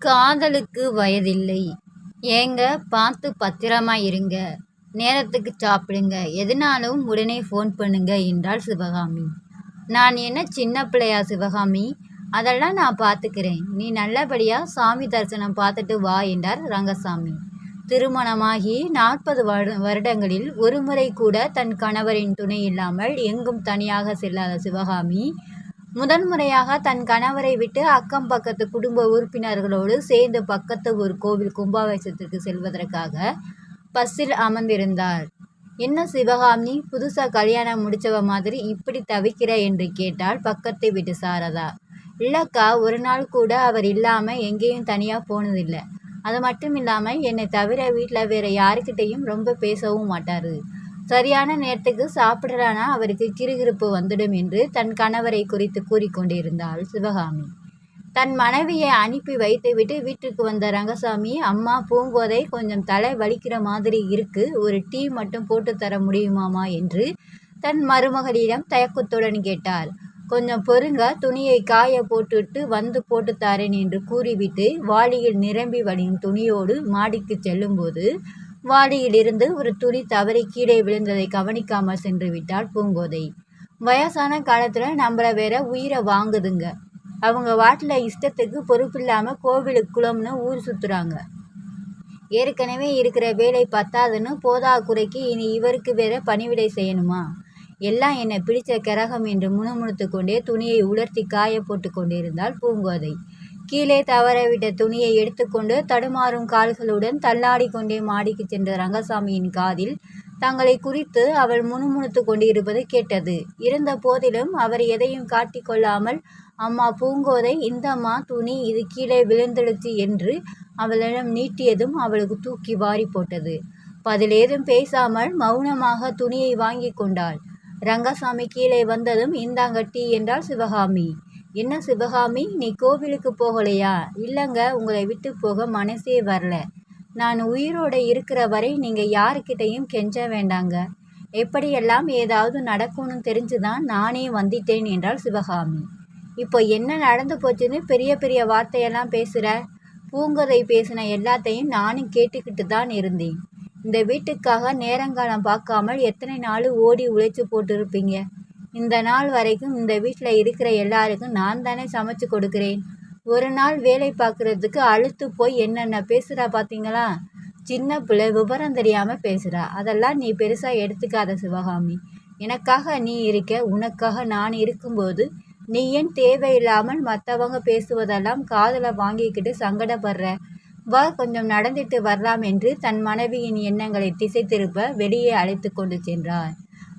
காதலுக்கு வயதில்லை. ஏங்க பார்த்து பத்திரமா இருங்க. நேரத்துக்கு சாப்பிடுங்க. எதுனாலும் உடனே ஃபோன் பண்ணுங்க என்றாள் சிவகாமி. நான் என்ன சின்ன பிள்ளையா சிவகாமி? அதெல்லாம் நான் பார்த்துக்கிறேன். நீ நல்லபடியாக சாமி தரிசனம் பார்த்துட்டு வா என்றார் ரங்கசாமி. திருமணமாகி நாற்பது வருடங்களில் ஒருமுறை கூட தன் கணவரின் துணை இல்லாமல் எங்கும் தனியாக செல்லாத சிவகாமி முதன்முறையாக தன் கணவரை விட்டு அக்கம் பக்கத்து குடும்ப உறுப்பினர்களோடு சேர்ந்து பக்கத்து ஒரு கோவில் கும்பாபிஷேகத்திற்கு செல்வதற்காக பஸ்ஸில் அமர்ந்திருந்தார். என்ன சிவகாமி புதுசாக கல்யாணம் முடிச்சவ மாதிரி இப்படி தவிக்கிற? என்று கேட்டால் பக்கத்தை விட்டு சாரதா. இல்லக்கா ஒரு நாள் கூட அவர் இல்லாமல் எங்கேயும் தனியாக போனதில்லை. அது மட்டும் இல்லாமல் என்னை தவிர வீட்டில் வேறு யாருக்கிட்டேயும் ரொம்ப பேசவும் மாட்டார். சரியான நேரத்துக்கு சாப்பிடலானா அவருக்கு கிறுகிறுப்பு வந்துடும் என்று தன் கணவரை குறித்து கூறிக்கொண்டிருந்தாள் சிவகாமி. தன் மனைவியை அனுப்பி வைத்துவிட்டு வீட்டுக்கு வந்த ரங்கசாமி அம்மா பூங்கோதை கொஞ்சம் தலை வலிக்கிற மாதிரி இருக்கு. ஒரு டீ மட்டும் போட்டு தர முடியுமாமா? என்று தன் மருமகளிடம் தயக்கத்துடன் கேட்டார் கொஞ்சம் பொறுங்க துணியை காய போட்டுவிட்டு வந்து போட்டு தரேன் என்று கூறிவிட்டு வாளியில் நிரம்பி வழியும் துணியோடு மாடிக்கு செல்லும்போது வாளியிலிருந்து ஒரு துணி தவறி கீழே விழுந்ததை கவனிக்காமல் சென்று விட்டாள் பூங்கோதை. வயசான காலத்தில் நம்மளை வேற உயிரை வாங்குதுங்க. அவங்க வாட்டில் இஷ்டத்துக்கு பொறுப்பில்லாமல் கோவிலுக்கு குளம்னு ஊர் சுற்றுறாங்க ஏற்கனவே இருக்கிற வேலை பத்தாதுன்னு போதா குறைக்கு இனி இவருக்கு வேற பணிவிடை செய்யணுமா? எல்லாம் என்னை பிடிச்ச கரகம் என்று முணுமுணுத்து கொண்டே துணியை உலர்த்தி காய போட்டு கொண்டிருந்தாள் பூங்கோதை. கீழே தவறவிட்ட துணியை எடுத்துக்கொண்டு தடுமாறும் கால்களுடன் தள்ளாடி கொண்டே மாடிக்கு சென்ற ரங்கசாமியின் காதில் தங்களை குறித்து அவள் முணுமுணுத்து கொண்டிருப்பது கேட்டது. இருந்த போதிலும் அவர் எதையும் காட்டிக்கொள்ளாமல் அம்மா பூங்கோதை இந்தம்மா துணி இது கீழே விழுந்துடுச்சு என்று அவளிடம் நீட்டியதும் அவளுக்கு தூக்கி வாரி போட்டது. பதிலேதும் பேசாமல் மௌனமாக துணியை வாங்கி கொண்டாள். ரங்கசாமி கீழே வந்ததும் இந்தாங்க டீ என்றாள் சிவகாமி. என்ன சிவகாமி நீ கோவிலுக்கு போகலையா? இல்லைங்க உங்களை விட்டு போக மனசே வரல. நான் உயிரோடு இருக்கிற வரை நீங்கள் யாருக்கிட்டையும் கெஞ்ச வேண்டாங்க. எப்படியெல்லாம் ஏதாவது நடக்கும்னு தெரிஞ்சு தான் நானே வந்துட்டேன் என்றாள் சிவகாமி. இப்போ என்ன நடந்து போச்சுன்னு பெரிய பெரிய வார்த்தையெல்லாம் பேசுகிற பூங்கதை பேசின எல்லாத்தையும் நானும் கேட்டுக்கிட்டு தான் இருந்தேன். இந்த வீட்டுக்காக நேரங்காலம் பார்க்காமல் எத்தனை நாள் ஓடி உழைச்சி போட்டிருப்பீங்க? இந்த நாள் வரைக்கும் இந்த வீட்டில் இருக்கிற எல்லாருக்கும் நான் தானே சமைச்சு கொடுக்குறேன். ஒரு நாள் வேலை பார்க்குறதுக்கு அழுத்து போய் என்னென்ன பேசுகிறா பார்த்தீங்களா? சின்ன பிள்ளை விவரம் தெரியாமல் பேசுகிறா அதெல்லாம் நீ பெருசாக எடுத்துக்காத சிவகாமி. எனக்காக நீ இருக்க உனக்காக நான் இருக்கும்போது நீ ஏன் தேவையில்லாமல் மற்றவங்க பேசுவதெல்லாம் காதில் வாங்கிக்கிட்டு சங்கடப்படுற? வா கொஞ்சம் நடந்துட்டு வரலாம் என்று தன் மனைவியின் எண்ணங்களை திசை திருப்ப வெளியே அழைத்து கொண்டு சென்றார்